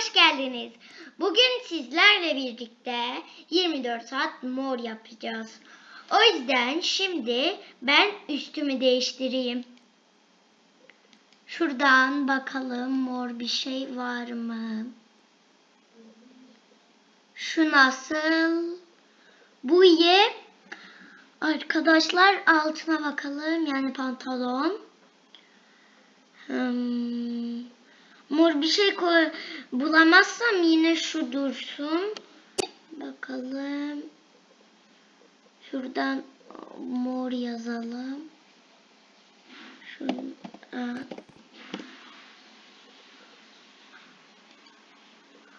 hoş geldiniz. Bugün sizlerle birlikte 24 saat mor yapacağız. O yüzden şimdi ben üstümü değiştireyim. Şuradan bakalım mor bir şey var mı? Şu nasıl? Bu iyi. Arkadaşlar altına bakalım. Yani pantolon. Hmm. Mor bir şey koy bulamazsam yine şu dursun. Bakalım. Şuradan mor yazalım. Aa.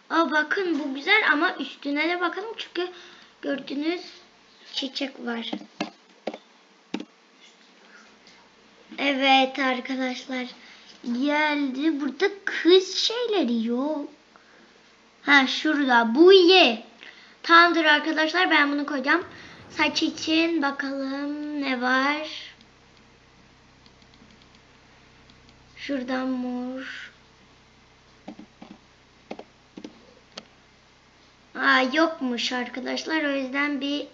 Aa bakın bu güzel ama üstüne de bakalım çünkü gördüğünüz çiçek var. Evet arkadaşlar geldi. Burada kız şeyleri yok. Ha şurada bu iyi. Tamamdır arkadaşlar ben bunu koyacağım. Saç için bakalım ne var. Şuradan mor. Aa yokmuş arkadaşlar. O yüzden bir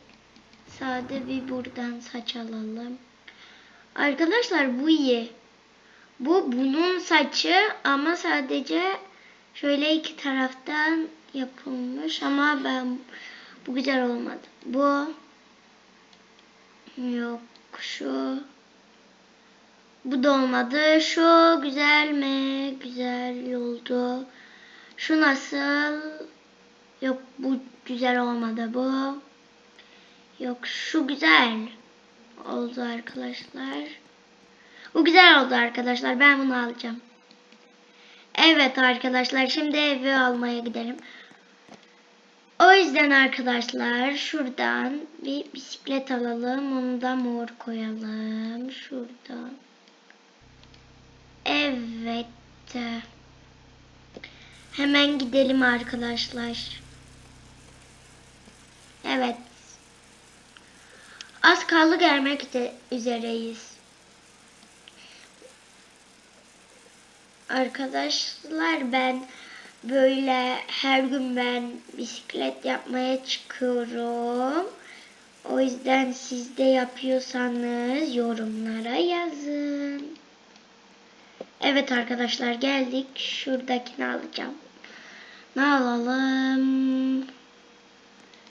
sade bir buradan saç alalım. Arkadaşlar bu iyi. Bu bunun saçı ama sadece şöyle iki taraftan yapılmış ama ben bu güzel olmadı. Bu yok şu bu da olmadı. Şu güzel mi? Güzel oldu. Şu nasıl? Yok bu güzel olmadı bu. Yok şu güzel oldu arkadaşlar. Bu güzel oldu arkadaşlar. Ben bunu alacağım. Evet arkadaşlar şimdi evi almaya gidelim. O yüzden arkadaşlar şuradan bir bisiklet alalım. Onu da mor koyalım. Şuradan. Evet. Hemen gidelim arkadaşlar. Evet. Az kaldı gelmek üzereyiz. Arkadaşlar ben böyle her gün ben bisiklet yapmaya çıkıyorum. O yüzden siz de yapıyorsanız yorumlara yazın. Evet arkadaşlar geldik. Şuradakini alacağım. Ne alalım?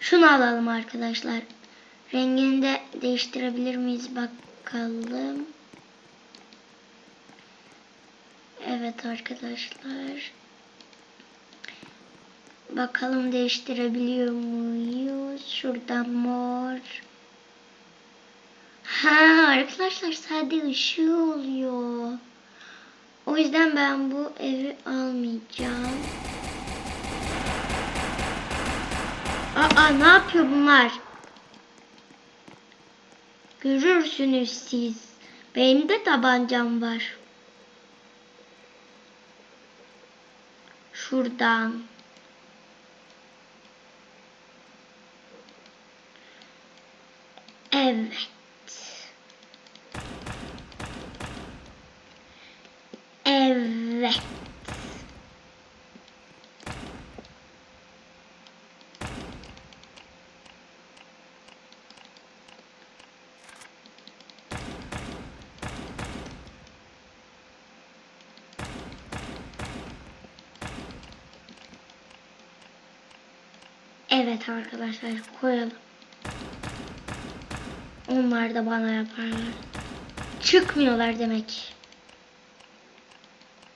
Şunu alalım arkadaşlar. Rengini de değiştirebilir miyiz bakalım. Evet arkadaşlar. Bakalım değiştirebiliyor muyuz? Şuradan mor. Ha arkadaşlar sade ışığı oluyor. O yüzden ben bu evi almayacağım. Aa ne yapıyor bunlar? Görürsünüz siz. Benim de tabancam var. Şuradan. Evet. Evet arkadaşlar koyalım. Onlar da bana yaparlar. Çıkmıyorlar demek.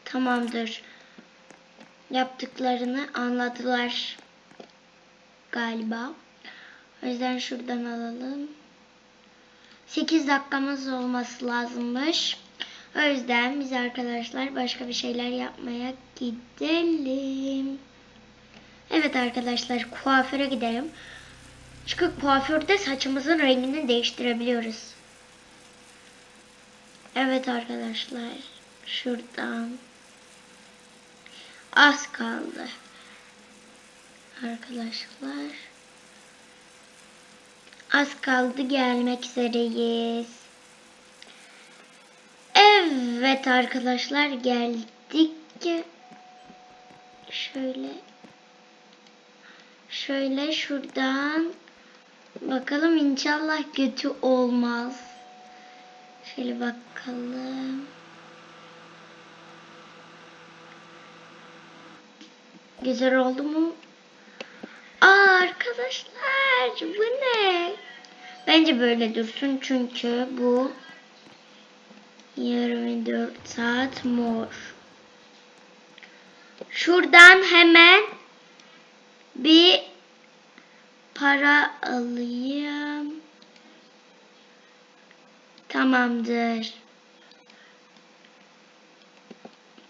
Tamamdır. Yaptıklarını anladılar. Galiba. O yüzden şuradan alalım. 8 dakikamız olması lazımmış. O yüzden biz arkadaşlar başka bir şeyler yapmaya gidelim. Evet arkadaşlar kuaföre gidelim. Çünkü kuaförde saçımızın rengini değiştirebiliyoruz. Evet arkadaşlar. Şuradan. Az kaldı. Arkadaşlar. Az kaldı gelmek üzereyiz. Evet arkadaşlar geldik. Şöyle. Şöyle şuradan. Bakalım inşallah kötü olmaz. Şöyle bakalım. Güzel oldu mu? Aa arkadaşlar bu ne? Bence böyle dursun çünkü bu 24 saat mor. Şuradan hemen bir para alayım. Tamamdır.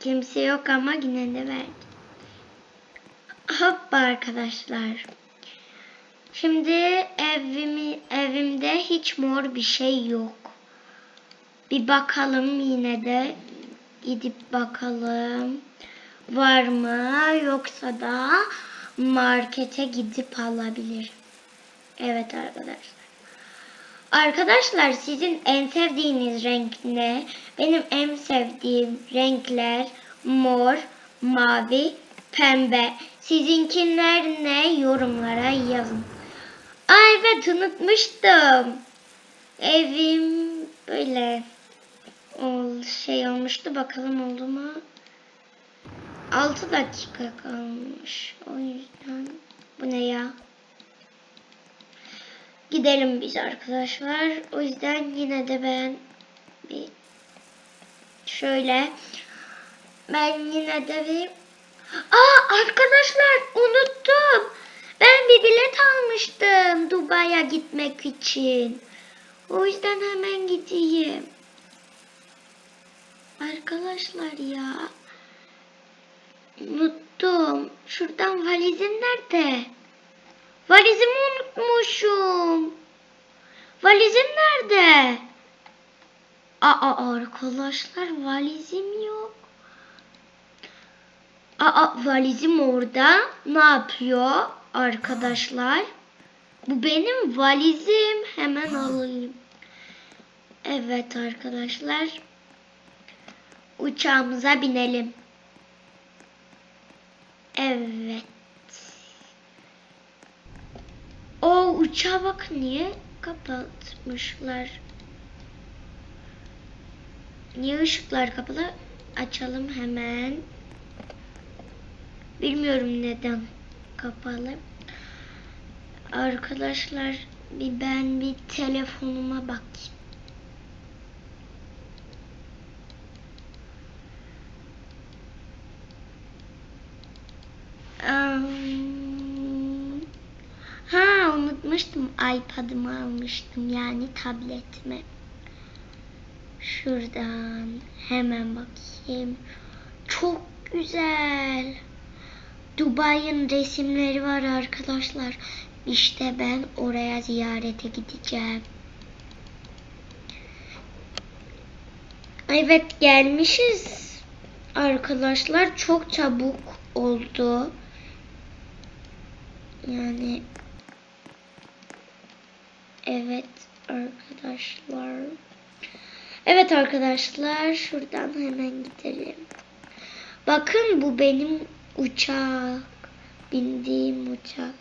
Kimse yok ama yine de ver. Hoppa arkadaşlar. Şimdi evimi, evimde hiç mor bir şey yok. Bir bakalım yine de. Gidip bakalım. Var mı? Yoksa da markete gidip alabilir. Evet arkadaşlar. Arkadaşlar sizin en sevdiğiniz renk ne? Benim en sevdiğim renkler mor, mavi, pembe. Sizinkiler ne? Yorumlara yazın. Ay evet unutmuştum. Evim böyle şey olmuştu. Bakalım oldu mu? 6 dakika kalmış. O yüzden bu ne ya? Gidelim biz arkadaşlar. O yüzden yine de ben bir şöyle ben yine de bir Aa arkadaşlar unuttum. Ben bir bilet almıştım Dubai'ye gitmek için. O yüzden hemen gideyim. Arkadaşlar ya. Unuttum. Şuradan valizim nerede? Valizimi unutmuşum. Valizim nerede? Aa arkadaşlar valizim yok. Aa valizim orada. Ne yapıyor arkadaşlar? Bu benim valizim. Hemen alayım. Evet arkadaşlar. Uçağımıza binelim. Evet. O uçağa bak niye kapatmışlar? Niye ışıklar kapalı? Açalım hemen. Bilmiyorum neden kapalı. Arkadaşlar bir ben bir telefonuma bakayım. Unutmuştum iPad'ımı almıştım yani tabletimi. Şuradan hemen bakayım. Çok güzel. Dubai'nin resimleri var arkadaşlar. İşte ben oraya ziyarete gideceğim. Evet gelmişiz. Arkadaşlar çok çabuk oldu. Yani evet arkadaşlar. Evet arkadaşlar şuradan hemen gidelim. Bakın bu benim uçak. Bindiğim uçak.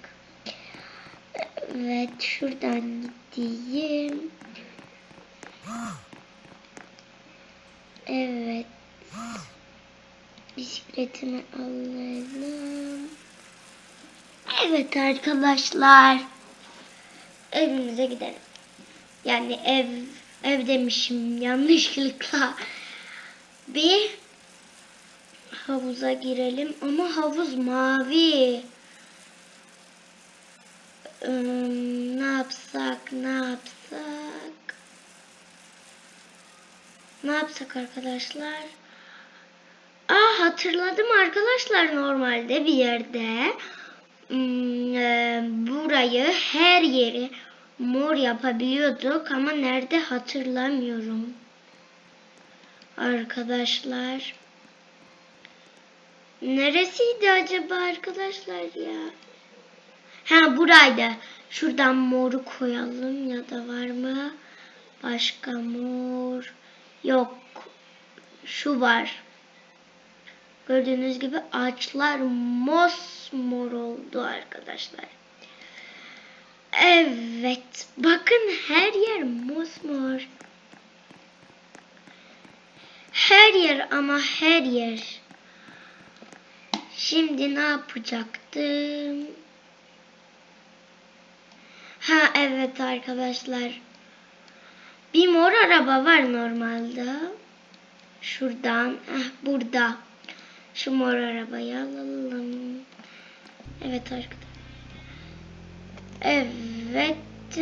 Evet şuradan gideyim. Evet. Bisikletimi alalım. Evet arkadaşlar. Evimize gidelim. Yani ev ev demişim yanlışlıkla. Bir havuza girelim ama havuz mavi. Hmm, ne yapsak ne yapsak? Ne yapsak arkadaşlar? Aa hatırladım arkadaşlar normalde bir yerde burayı her yeri mor yapabiliyorduk ama nerede hatırlamıyorum. Arkadaşlar. Neresiydi acaba arkadaşlar ya? Ha buraydı. Şuradan moru koyalım ya da var mı? Başka mor. Yok. Şu var. Gördüğünüz gibi ağaçlar mosmor oldu arkadaşlar. Evet. Bakın her yer mosmor. Her yer ama her yer. Şimdi ne yapacaktım? Ha evet arkadaşlar. Bir mor araba var normalde. Şuradan, eh, burada. Şu mor arabayı alalım. Evet arkadaşlar. Evet.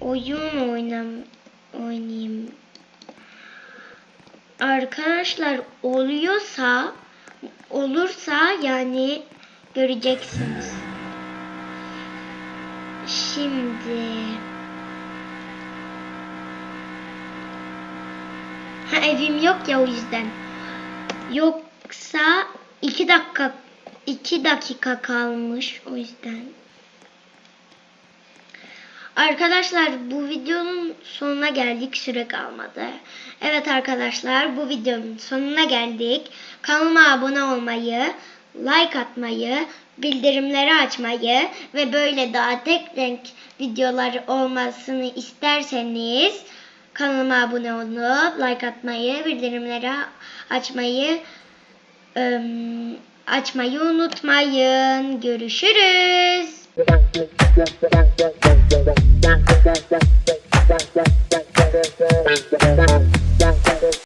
Oyun oynam oynayayım. Arkadaşlar oluyorsa olursa yani göreceksiniz. Şimdi Ha evim yok ya o yüzden. Yoksa iki dakika iki dakika kalmış o yüzden. Arkadaşlar bu videonun sonuna geldik. Süre kalmadı. Evet arkadaşlar bu videonun sonuna geldik. Kanalıma abone olmayı, like atmayı, bildirimleri açmayı ve böyle daha tek renk videolar olmasını isterseniz kanalıma abone olup like atmayı, bildirimleri açmayı açmayı unutmayın. Görüşürüz.